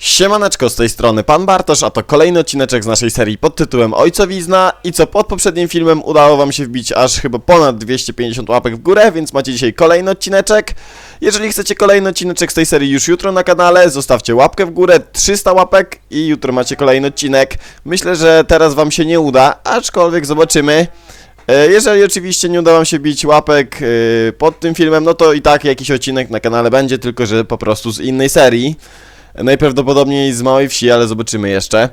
Siemaneczko, z tej strony Pan Bartosz, a to kolejny odcineczek z naszej serii pod tytułem Ojcowizna i co pod poprzednim filmem udało wam się wbić aż chyba ponad 250 łapek w górę, więc macie dzisiaj kolejny odcineczek. Jeżeli chcecie kolejny odcineczek z tej serii już jutro na kanale, zostawcie łapkę w górę, 300 łapek i jutro macie kolejny odcinek. Myślę, że teraz wam się nie uda, aczkolwiek zobaczymy. E, Jeżeli oczywiście nie uda wam się bić łapek e, pod tym filmem, no to i tak jakiś odcinek na kanale będzie, tylko że po prostu z innej serii. Najprawdopodobniej z małej wsi, ale zobaczymy jeszcze.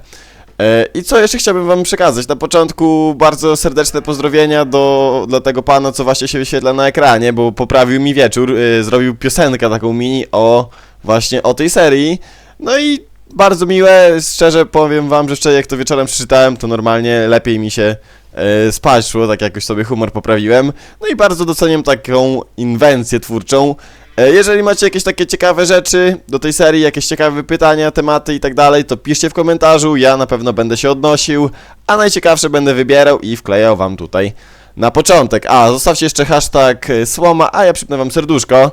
E, I co jeszcze chciałbym wam przekazać? Na początku bardzo serdeczne pozdrowienia do, dla tego pana, co właśnie się wyświetla na ekranie, bo poprawił mi wieczór, e, zrobił piosenkę taką mini o właśnie o tej serii. No i bardzo miłe, szczerze powiem wam, że wczoraj jak to wieczorem przeczytałem, to normalnie lepiej mi się e, spać szło, tak jakoś sobie humor poprawiłem. No i bardzo doceniam taką inwencję twórczą. E, Jeżeli macie jakieś takie ciekawe rzeczy do tej serii, jakieś ciekawe pytania, tematy i tak dalej, to piszcie w komentarzu, ja na pewno będę się odnosił, a najciekawsze będę wybierał i wklejał wam tutaj na początek. A, zostawcie jeszcze hashtag e, słoma, a ja przypnę wam serduszko.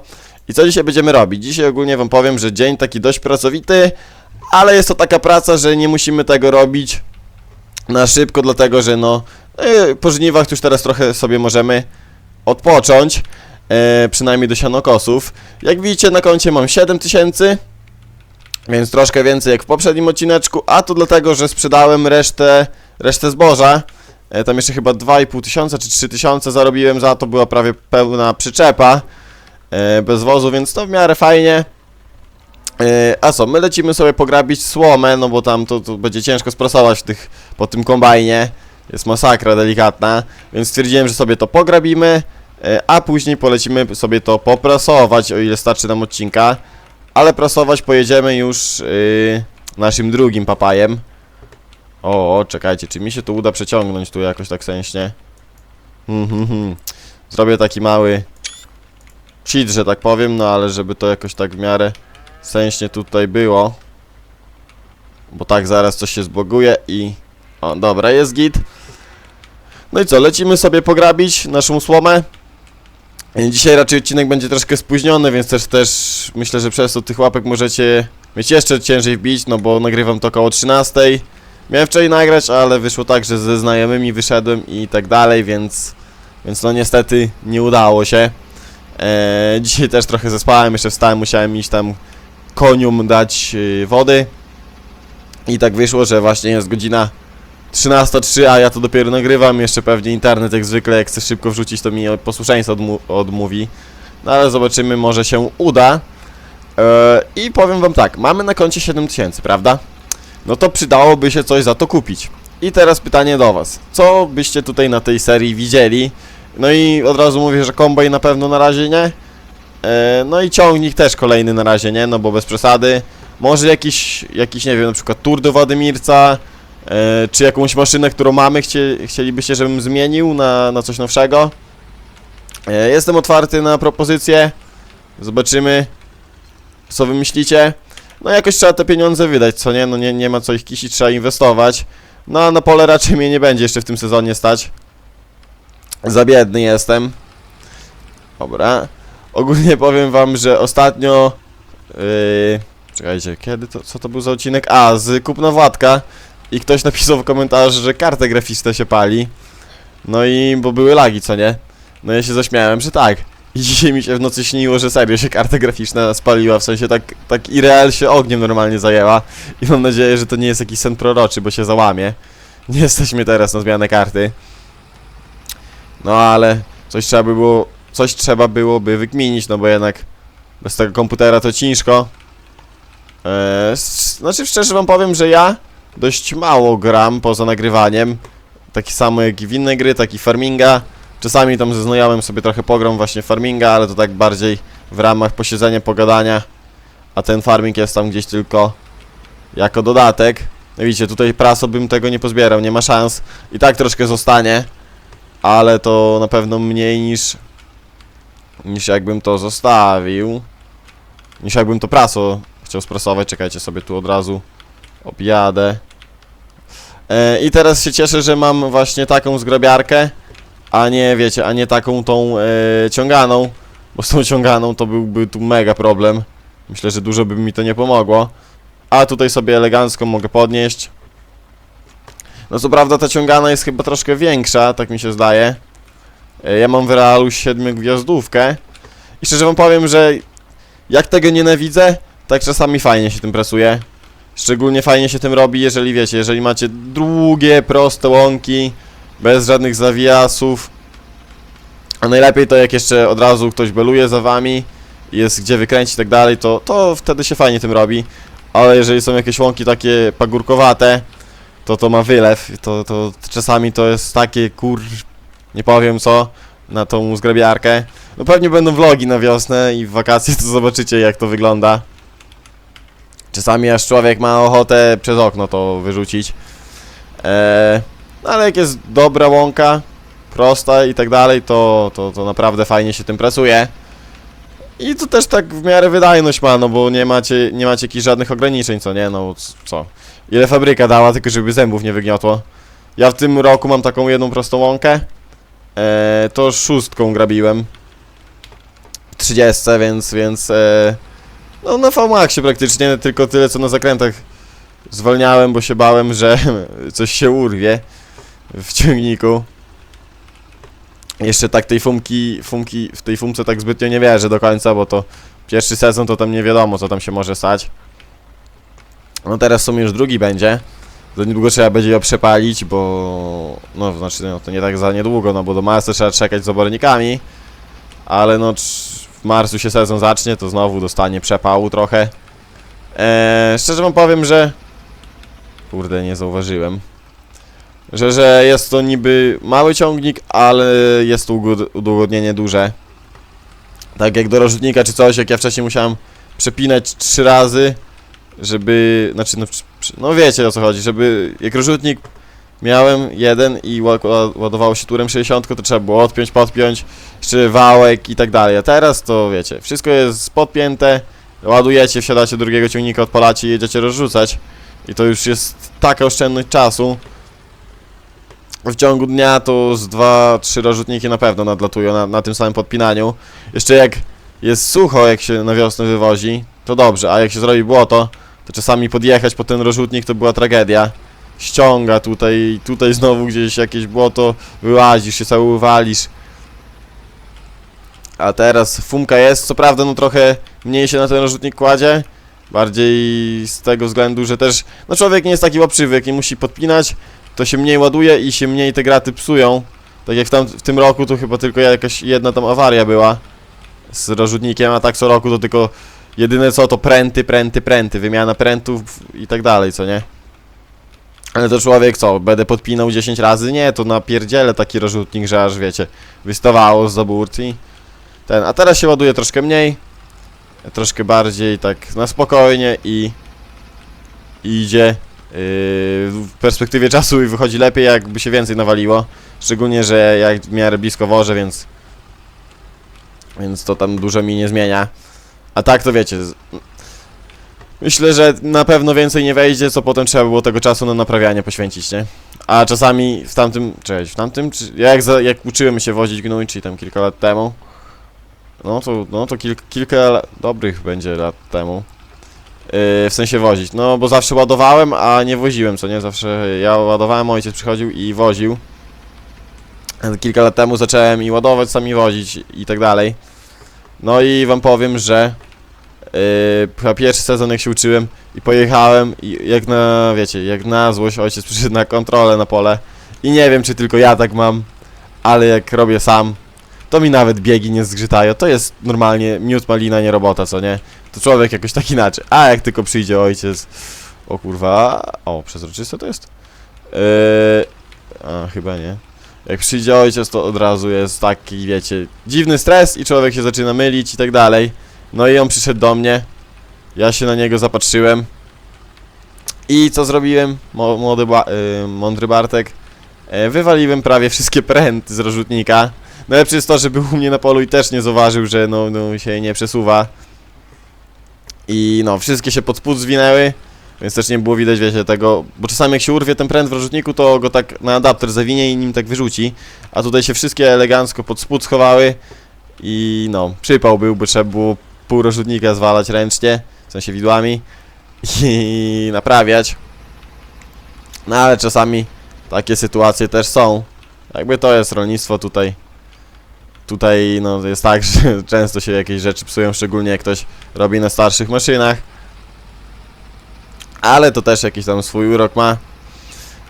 I co dzisiaj będziemy robić? Dzisiaj ogólnie wam powiem, że dzień taki dość pracowity, ale jest to taka praca, że nie musimy tego robić na szybko, dlatego że no, e, po żniwach już teraz trochę sobie możemy odpocząć e, przynajmniej do sianokosów. Jak widzicie na koncie mam 7000, więc troszkę więcej jak w poprzednim odcineczku, a to dlatego, że sprzedałem resztę, resztę zboża. E, tam jeszcze chyba 2,5 tysiąca czy 3 tysiące zarobiłem za to, była prawie pełna przyczepa e, bez wozu, więc to w miarę fajnie. E, a co, my lecimy sobie pograbić słomę, no bo tam to, to będzie ciężko sprasować tych, po tym kombajnie. Jest masakra delikatna, więc stwierdziłem, że sobie to pograbimy. E, a później polecimy sobie to poprasować, o ile starczy nam odcinka. Ale prasować pojedziemy już yy, naszym drugim papajem. O, o, czekajcie, czy mi się to uda przeciągnąć tu jakoś tak sensnie? Hmm, hmm, hmm. Zrobię taki mały cheat, że tak powiem, no ale żeby to jakoś tak w miarę sensnie tutaj było. Bo tak zaraz coś się zboguje i... O, dobra, jest git. No i co, lecimy sobie pograbić naszą słomę. Dzisiaj raczej odcinek będzie troszkę spóźniony, więc też też myślę, że przez to tych łapek możecie mieć jeszcze ciężej wbić, no bo nagrywam to około 13. Miałem wczoraj nagrać, ale wyszło tak, że ze znajomymi wyszedłem i tak dalej, więc, więc no niestety nie udało się. Eee, dzisiaj też trochę zespałem, jeszcze wstałem, musiałem iść tam koniom dać yy, wody. I tak wyszło, że właśnie jest godzina 13.03, a ja to dopiero nagrywam, jeszcze pewnie internet jak zwykle, jak chcę szybko wrzucić, to mi posłuszeństwo odmu odmówi. No ale zobaczymy, może się uda. Eee, I powiem wam tak, mamy na koncie 7000, prawda? No to przydałoby się coś za to kupić. I teraz pytanie do was. Co byście tutaj na tej serii widzieli? No i od razu mówię, że kombaj na pewno na razie nie. Eee, no i ciągnik też kolejny na razie nie, no bo bez przesady. Może jakiś, jakiś nie wiem, na przykład Tour do Wadymirca, E, czy jakąś maszynę, którą mamy, chcie, chcielibyście, żebym zmienił na, na coś nowszego? E, jestem otwarty na propozycje. Zobaczymy, co wy myślicie. No jakoś trzeba te pieniądze wydać, co nie? No nie, nie ma co ich kisić, trzeba inwestować. No a na pole raczej mnie nie będzie jeszcze w tym sezonie stać. Za biedny jestem. Dobra. Ogólnie powiem wam, że ostatnio... Yy, czekajcie, kiedy to, co to był za odcinek? A, z kupna Władka i ktoś napisał w komentarzu, że karta grafista się pali. No i bo były lagi, co nie? No ja się zaśmiałem, że tak. I dzisiaj mi się w nocy śniło, że serio się karta graficzna spaliła, w sensie tak, tak Irreal się ogniem normalnie zajęła. I mam nadzieję, że to nie jest jakiś sen proroczy, bo się załamie. Nie jesteśmy teraz na zmianę karty. No ale coś trzeba by było, coś trzeba byłoby wykminić, no bo jednak bez tego komputera to ciężko. Eee, znaczy szczerze wam powiem, że ja dość mało gram poza nagrywaniem. Taki samo jak i w inne gry, tak i farminga. Czasami tam ze znajomym sobie trochę pogram właśnie farminga, ale to tak bardziej w ramach posiedzenia, pogadania. A ten farming jest tam gdzieś tylko jako dodatek. No widzicie, tutaj praso bym tego nie pozbierał, nie ma szans. I tak troszkę zostanie, ale to na pewno mniej niż niż jakbym to zostawił. Niż jakbym to praso chciał sprasować. Czekajcie sobie tu od razu objadę. E, I teraz się cieszę, że mam właśnie taką zgrabiarkę, a nie, wiecie, a nie taką tą e, ciąganą, bo z tą ciąganą to byłby tu mega problem. Myślę, że dużo by mi to nie pomogło. a tutaj sobie elegancko mogę podnieść. No co prawda ta ciągana jest chyba troszkę większa, tak mi się zdaje. E, Ja mam w realu 7 gwiazdówkę i szczerze wam powiem, że jak tego nienawidzę, tak czasami fajnie się tym presuje. Szczególnie fajnie się tym robi, jeżeli wiecie, jeżeli macie długie, proste łąki, bez żadnych zawiasów. A najlepiej to jak jeszcze od razu ktoś beluje za wami, jest gdzie wykręcić i tak dalej, to, to wtedy się fajnie tym robi. Ale jeżeli są jakieś łąki takie pagórkowate, to to ma wylew, to, to czasami to jest takie kur... nie powiem co, na tą zgrabiarkę. No pewnie będą vlogi na wiosnę i w wakacje, to zobaczycie jak to wygląda. Czasami aż człowiek ma ochotę przez okno to wyrzucić. Eee, no ale jak jest dobra łąka, prosta i tak dalej, to, to, to naprawdę fajnie się tym pracuje. I to też tak w miarę wydajność ma, no bo nie macie, nie macie jakichś żadnych ograniczeń, co nie? No co? Ile fabryka dała, tylko żeby zębów nie wygniotło. Ja w tym roku mam taką jedną prostą łąkę. Eee, to szóstką grabiłem. W 30, więc, więc e, no na VMAXie praktycznie, tylko tyle co na zakrętach zwalniałem, bo się bałem, że coś się urwie w ciągniku. Jeszcze tak tej fumki, fumki, w tej fumce tak zbytnio nie wierzę do końca, bo to pierwszy sezon to tam nie wiadomo co tam się może stać. No teraz w sumie już drugi będzie. Za niedługo trzeba będzie ją przepalić, bo... No, znaczy, no, to nie tak za niedługo, no bo do marca trzeba czekać z obornikami. Ale no, w marcu się sezon zacznie, to znowu dostanie przepału trochę. Eee, szczerze wam powiem, że... Kurde, nie zauważyłem. Że, że jest to niby mały ciągnik, ale jest to udogodnienie duże. Tak jak do rozrzutnika czy coś, jak ja wcześniej musiałem przepinać trzy razy, żeby, znaczy, no, no wiecie o co chodzi, żeby, jak rozrzutnik miałem jeden i ła- ła- ładowało się turem 60, to trzeba było odpiąć, podpiąć, jeszcze wałek i tak dalej, a teraz to wiecie, wszystko jest podpięte, ładujecie, wsiadacie do drugiego ciągnika, odpalacie i jedziecie rozrzucać i to już jest taka oszczędność czasu, w ciągu dnia to z 2-3 rozrzutniki na pewno nadlatują na, na tym samym podpinaniu. Jeszcze jak jest sucho, jak się na wiosnę wywozi, to dobrze, a jak się zrobi błoto, to czasami podjechać po ten rozrzutnik to była tragedia. Ściąga tutaj, tutaj znowu gdzieś jakieś błoto, wyłazisz się, cały walisz. A teraz fumka jest, co prawda no trochę mniej się na ten rozrzutnik kładzie, bardziej z tego względu, że też, no człowiek nie jest taki łaprzywy, jak nie musi podpinać, to się mniej ładuje i się mniej te graty psują. Tak jak w, tam, w tym roku to chyba tylko jakaś jedna tam awaria była z rozrzutnikiem, a tak co roku to tylko jedyne co to pręty, pręty, pręty, wymiana prętów i tak dalej, co nie? Ale to człowiek co, będę podpinał 10 razy? Nie, to napierdzielę taki rozrzutnik, że aż wiecie, wystawało z zaburcy. Ten, a teraz się ładuje troszkę mniej, troszkę bardziej tak na spokojnie i, i idzie yy, w perspektywie czasu i wychodzi lepiej, jakby się więcej nawaliło. Szczególnie, że jak w miarę blisko wożę, więc więc to tam dużo mi nie zmienia. A tak to wiecie. Myślę, że na pewno więcej nie wejdzie, co potem trzeba było tego czasu na naprawianie poświęcić, nie? A czasami w tamtym, cześć, w tamtym, czy, ja jak, za, jak uczyłem się wozić gnój, czyli tam kilka lat temu, no to, no to kil, kilka dobrych będzie lat temu, yy, w sensie wozić, no bo zawsze ładowałem, a nie woziłem, co nie? Zawsze ja ładowałem, ojciec przychodził i woził. Kilka lat temu zacząłem i ładować, sami wozić i tak dalej. No i wam powiem, że yy, pierwszy sezon jak się uczyłem i pojechałem i jak na, wiecie, jak na złość ojciec przyszedł na kontrolę na pole i nie wiem czy tylko ja tak mam, ale jak robię sam, to mi nawet biegi nie zgrzytają, to jest normalnie miód malina, nie robota, co nie? To człowiek jakoś tak inaczej, a jak tylko przyjdzie ojciec, o kurwa, o przezroczyste to jest? Yy, a chyba nie. Jak przyjdzie ojciec, to od razu jest taki, wiecie, dziwny stres i człowiek się zaczyna mylić i tak dalej. No i on przyszedł do mnie, ja się na niego zapatrzyłem. I co zrobiłem, młody ba- y, mądry Bartek? E, wywaliłem prawie wszystkie pręty z rozrzutnika. Najlepsze jest to, że był u mnie na polu i też nie zauważył, że no, no się nie przesuwa. I no, wszystkie się pod spód zwinęły. Więc też nie było widać, wiecie, tego, bo czasami jak się urwie ten pręt w rozrzutniku, to go tak na adapter zawinie i nim tak wyrzuci, a tutaj się wszystkie elegancko pod spód schowały i no, przypał był, bo trzeba było pół zwalać ręcznie, w sensie widłami i naprawiać. No ale czasami takie sytuacje też są. Jakby to jest rolnictwo tutaj. Tutaj no jest tak, że często się jakieś rzeczy psują, szczególnie jak ktoś robi na starszych maszynach. Ale to też jakiś tam swój urok ma.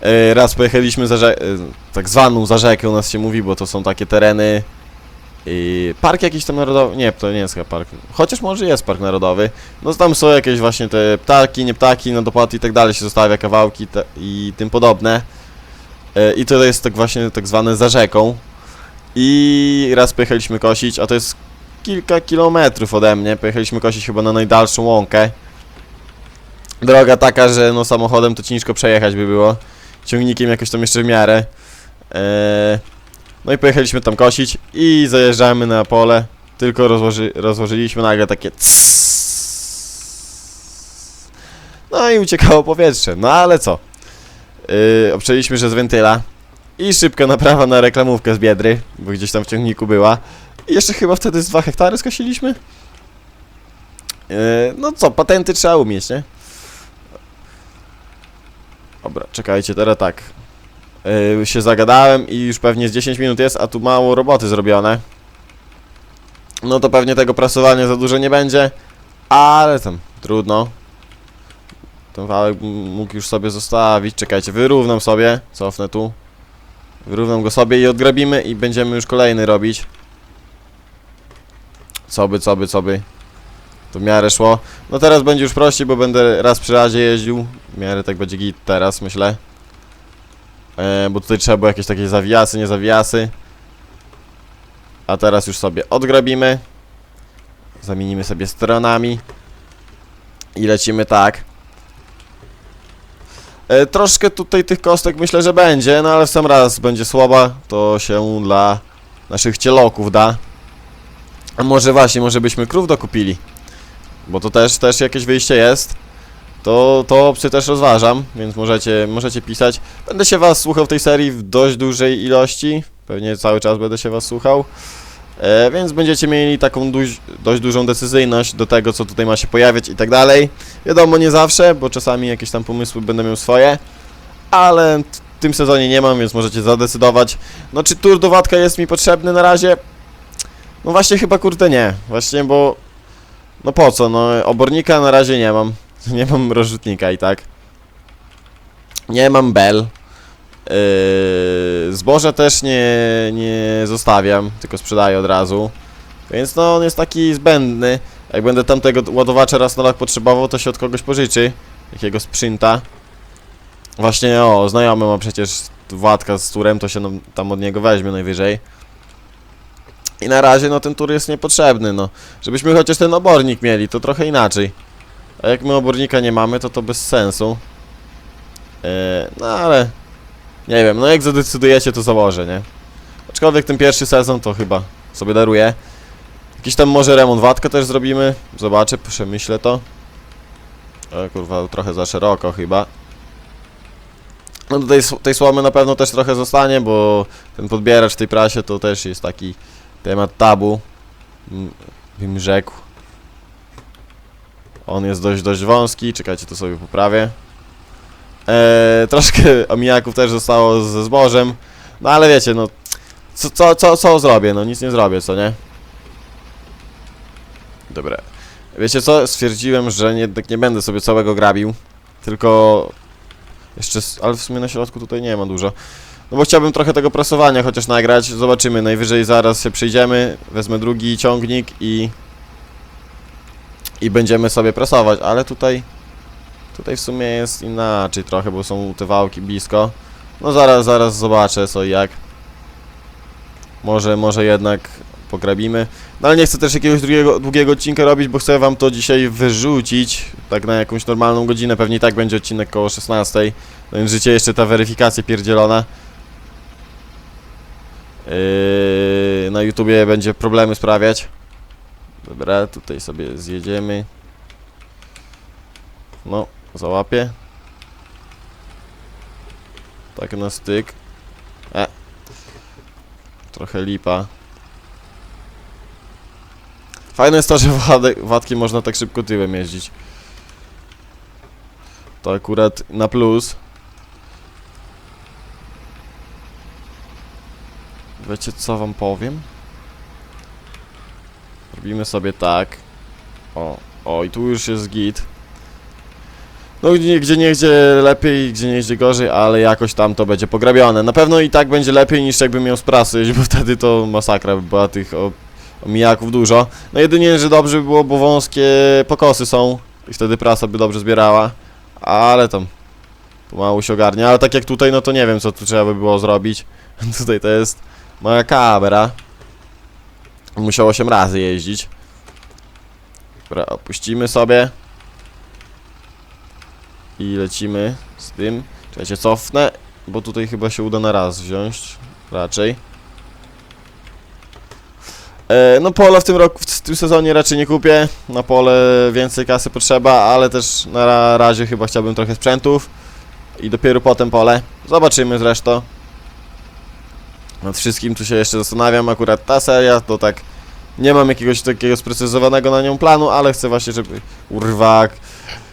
Yy, Raz pojechaliśmy za yy, tak zwaną za rzekę u nas się mówi, bo to są takie tereny. I park jakiś tam narodowy. Nie, to nie jest chyba park. Chociaż może jest park narodowy. No tam są jakieś właśnie te ptaki, nie ptaki, na dopłaty i tak dalej się zostawia kawałki i tym podobne. E, I to jest tak właśnie tak zwane za rzeką. I raz pojechaliśmy kosić, a to jest kilka kilometrów ode mnie. Pojechaliśmy kosić chyba na najdalszą łąkę. Droga taka, że no samochodem to ciężko przejechać by było. Ciągnikiem jakoś tam jeszcze w miarę. E, no i pojechaliśmy tam kosić i zajeżdżamy na pole. Tylko rozłoży, rozłożyliśmy nagle takie. No i uciekało powietrze. No ale co? Yy, że z wentyla. I szybka naprawa na reklamówkę z Biedry, bo gdzieś tam w ciągniku była. I jeszcze chyba wtedy z 2 hektary skosiliśmy. Yy, no co, patenty trzeba umieć, nie? Dobra, czekajcie, teraz tak. Yy, się zagadałem i już pewnie z 10 minut jest, a tu mało roboty zrobione. No to pewnie tego prasowania za dużo nie będzie, ale tam trudno. Ten wałek mógł już sobie zostawić. Czekajcie, wyrównam sobie, cofnę tu. Wyrównam go sobie i odgrabimy i będziemy już kolejny robić. Co by, co by, co by. To w miarę szło. No teraz będzie już prościej, bo będę raz przy razie jeździł. W miarę tak będzie git teraz, myślę. E, bo tutaj trzeba było jakieś takie zawiasy, nie zawiasy. A teraz już sobie odgrabimy. Zamienimy sobie stronami. I lecimy tak. E, troszkę tutaj tych kostek myślę, że będzie, no ale w sam raz będzie słaba, to się dla naszych cieloków da. A może właśnie, może byśmy krów dokupili. Bo to też, też jakieś wyjście jest. To, to opcję też rozważam, więc możecie, możecie pisać. Będę się was słuchał w tej serii w dość dużej ilości. Pewnie cały czas będę się was słuchał. E, więc będziecie mieli taką dość dużą decyzyjność do tego, co tutaj ma się pojawiać i tak dalej. Wiadomo, nie zawsze, bo czasami jakieś tam pomysły będę miał swoje, ale w tym sezonie nie mam, więc możecie zadecydować. No, czy tur do Watka jest mi potrzebny na razie? No właśnie chyba kurde nie. Właśnie, bo... No po co, no obornika na razie nie mam. Nie mam rozrzutnika i tak. Nie mam bel. Yy, zboża też nie, nie zostawiam, tylko sprzedaję od razu. Więc no on jest taki zbędny. Jak będę tamtego ładowacza raz na rok potrzebował, to się od kogoś pożyczy. Jakiego sprzynta. Właśnie o, znajomy ma przecież Władka z turem, to się no, tam od niego weźmie najwyżej. I na razie no ten tur jest niepotrzebny, no. Żebyśmy chociaż ten obornik mieli, to trochę inaczej. A jak my obornika nie mamy, to to bez sensu. Yy, no ale... Nie wiem, no jak zadecydujecie, to założę, nie? Aczkolwiek ten pierwszy sezon to chyba sobie daruję. Jakiś tam może remont Watka też zrobimy. Zobaczę, przemyślę to. O kurwa, trochę za szeroko chyba. No tutaj s- tej słomy na pewno też trochę zostanie, bo ten podbieracz w tej prasie to też jest taki temat tabu. Bym rzekł. On jest dość, dość wąski. Czekajcie, to sobie poprawię. Eee, troszkę omijaków też zostało ze zbożem. No ale wiecie, no. Co, co, co, co zrobię? No nic nie zrobię, co nie? Dobra. Wiecie co? Stwierdziłem, że jednak nie będę sobie całego grabił. Tylko. Jeszcze. Ale w sumie na środku tutaj nie ma dużo. No bo chciałbym trochę tego prasowania chociaż nagrać. Zobaczymy. Najwyżej zaraz się przyjdziemy. Wezmę drugi ciągnik i. I będziemy sobie prasować, ale tutaj. Tutaj w sumie jest inaczej trochę, bo są te wałki blisko. No zaraz, zaraz zobaczę co i jak. Może, może jednak pograbimy. No ale nie chcę też jakiegoś drugiego, długiego odcinka robić, bo chcę wam to dzisiaj wyrzucić. Tak na jakąś normalną godzinę, pewnie i tak będzie odcinek koło 16. No więc życie jeszcze ta weryfikacja pierdzielona. Yy, na YouTubie będzie problemy sprawiać. Dobra, tutaj sobie zjedziemy. No, załapię. Tak na styk. E. Trochę lipa. Fajne jest to, że wadki można tak szybko tyłem jeździć. To akurat na plus. Wiecie co wam powiem? Robimy sobie tak. O, o i tu już jest git. No gdzie, nie gdzie lepiej, gdzie nie gdzie gorzej, ale jakoś tam to będzie pograbione. Na pewno i tak będzie lepiej niż jakbym miał z prasy, bo wtedy to masakra by była tych o, omijaków dużo. No jedynie, że dobrze by było, bo wąskie pokosy są i wtedy prasa by dobrze zbierała, ale tam pomału się ogarnia, ale tak jak tutaj, no to nie wiem co tu trzeba by było zrobić. tutaj to jest moja kamera. Musiał 8 razy jeździć. Dobra, opuścimy sobie. I lecimy z tym. Czekajcie, cofnę, bo tutaj chyba się uda na raz wziąć. Raczej. E, no pole w tym roku, w tym sezonie raczej nie kupię. Na pole więcej kasy potrzeba, ale też na ra- razie chyba chciałbym trochę sprzętów. I dopiero potem pole. Zobaczymy zresztą. Nad wszystkim tu się jeszcze zastanawiam. Akurat ta seria to tak... Nie mam jakiegoś takiego sprecyzowanego na nią planu, ale chcę właśnie, żeby... Urwak...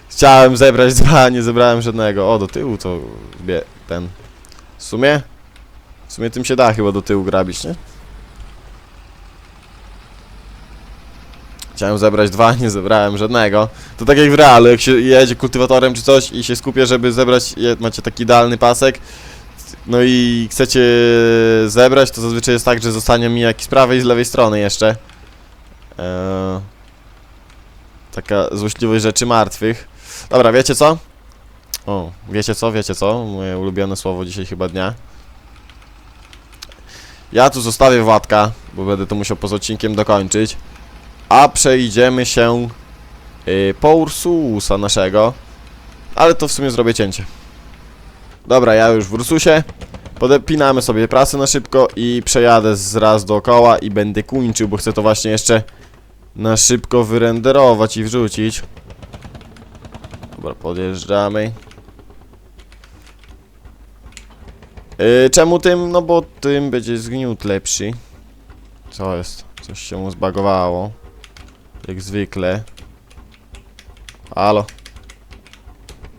Chciałem zebrać dwa, nie zebrałem żadnego. O, do tyłu to... Bie, ten... W sumie... W sumie tym się da chyba do tyłu grabić, nie? Chciałem zebrać dwa, nie zebrałem żadnego. To tak jak w realu, jak się jedzie kultywatorem czy coś i się skupia, żeby zebrać, macie taki idealny pasek, no i chcecie zebrać, to zazwyczaj jest tak, że zostanie mi jak z prawej i z lewej strony jeszcze. Eee, taka złośliwość rzeczy martwych. Dobra, wiecie co? O, wiecie co, wiecie co? Moje ulubione słowo dzisiaj chyba dnia. Ja tu zostawię Władka, bo będę to musiał poza odcinkiem dokończyć. A przejdziemy się y, po Ursusa naszego. Ale to w sumie zrobię cięcie. Dobra, ja już w Ursusie. Podepinamy sobie prasę na szybko i przejadę z raz dookoła i będę kończył, bo chcę to właśnie jeszcze na szybko wyrenderować i wrzucić. Dobra, podjeżdżamy. Yy, czemu tym? No bo tym będzie zgniót lepszy. Co jest? Coś się mu zbagowało. Jak zwykle. Halo?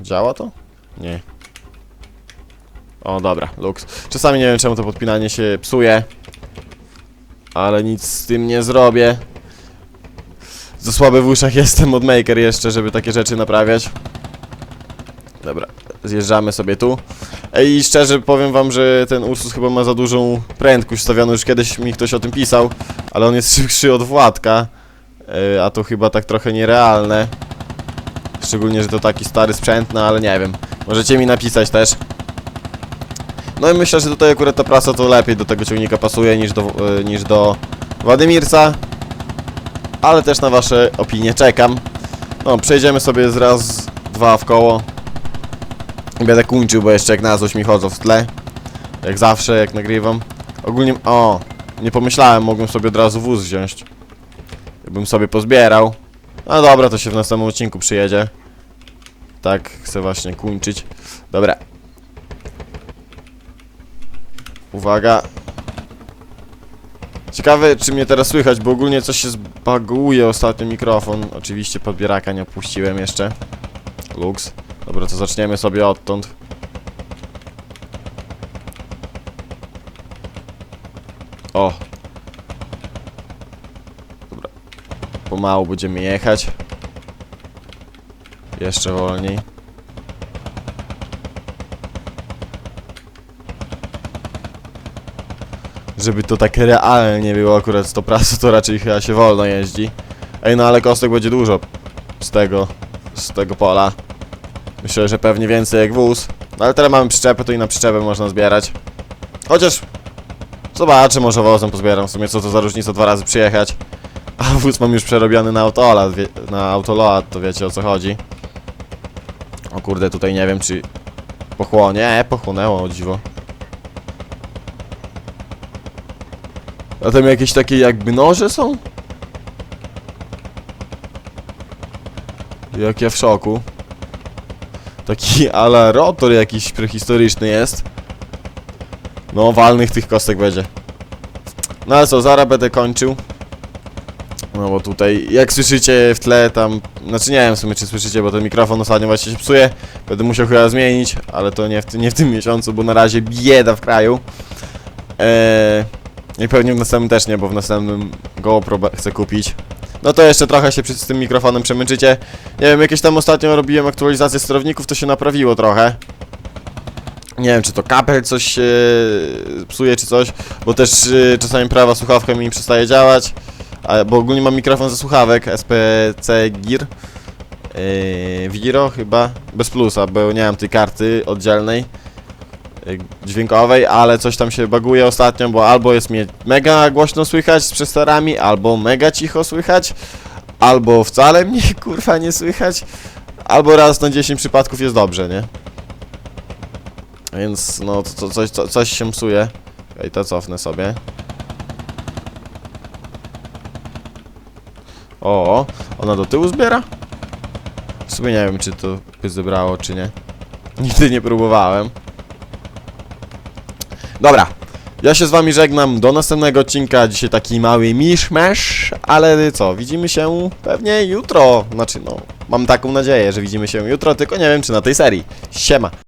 Działa to? Nie. O, dobra, luks. Czasami nie wiem czemu to podpinanie się psuje. Ale nic z tym nie zrobię. Za słaby w uszach jestem od Maker jeszcze, żeby takie rzeczy naprawiać. Dobra, zjeżdżamy sobie tu. I szczerze powiem wam, że ten Ursus chyba ma za dużą prędkość stawioną. Już kiedyś mi ktoś o tym pisał, ale on jest szybszy od Władka. Yy, a to chyba tak trochę nierealne. Szczególnie, że to taki stary sprzęt, no ale nie wiem. Możecie mi napisać też. No i myślę, że tutaj akurat ta prasa to lepiej do tego ciągnika pasuje niż do, yy, niż do Władimirca. Ale też na wasze opinie czekam. No, przejdziemy sobie z raz, dwa w koło. Będę kończył, bo jeszcze jak na złość mi chodzą w tle. Jak zawsze, jak nagrywam. Ogólnie, o, nie pomyślałem, mogłem sobie od razu wóz wziąć. Jakbym sobie pozbierał. No dobra, to się w następnym odcinku przyjedzie. Tak, chcę właśnie kończyć. Dobra. Uwaga. Ciekawe, czy mnie teraz słychać, bo ogólnie coś się zbaguje ostatnio mikrofon. Oczywiście podbieraka nie opuściłem jeszcze. Lux. Dobra, to zaczniemy sobie odtąd. O. Dobra. Pomału będziemy jechać. Jeszcze wolniej. Żeby to tak realnie było akurat z to prasy, to raczej chyba się wolno jeździ. Ej, no ale kostek będzie dużo z tego, z tego pola. Myślę, że pewnie więcej jak wóz. No ale teraz mamy przyczepę, to i na przyczepę można zbierać. Chociaż... Zobaczę, może wozem pozbieram. W sumie co to za różnica dwa razy przyjechać. A wóz mam już przerobiony na autola, wie, na autoload, to wiecie o co chodzi. O kurde, tutaj nie wiem czy... Pochłonie? Nie, pochłonęło, o dziwo. A tam jakieś takie jakby noże są? Jak ja w szoku. Taki ala rotor jakiś prehistoryczny jest. No, walnych tych kostek będzie. No ale co, zaraz będę kończył. No bo tutaj, jak słyszycie w tle tam, znaczy nie wiem w sumie czy słyszycie, bo ten mikrofon ostatnio właśnie się psuje. Będę musiał chyba zmienić, ale to nie w, nie w tym miesiącu, bo na razie bieda w kraju. Eee, I pewnie w następnym też nie, bo w następnym GoPro chcę kupić. No to jeszcze trochę się z tym mikrofonem przemęczycie. Nie wiem, jakieś tam ostatnio robiłem aktualizację sterowników, to się naprawiło trochę. Nie wiem, czy to kabel coś się psuje, czy coś, bo też y, czasami prawa słuchawka mi przestaje działać. A, bo ogólnie mam mikrofon ze słuchawek SPC Gear. Yy, Viro chyba, bez plusa, bo nie mam tej karty oddzielnej yy, dźwiękowej, ale coś tam się baguje ostatnio, bo albo jest mnie mega głośno słychać z przesterami, albo mega cicho słychać, albo wcale mnie kurwa nie słychać, albo raz na 10 przypadków jest dobrze, nie? Więc no, to, to, coś, co, coś się psuje. I to cofnę sobie. O, ona do tyłu zbiera? W sumie nie wiem, czy to by zebrało, czy nie. Nigdy nie próbowałem. Dobra. Ja się z wami żegnam do następnego odcinka. Dzisiaj taki mały miszmasz, ale co, widzimy się pewnie jutro. Znaczy, no, mam taką nadzieję, że widzimy się jutro, tylko nie wiem, czy na tej serii. Siema.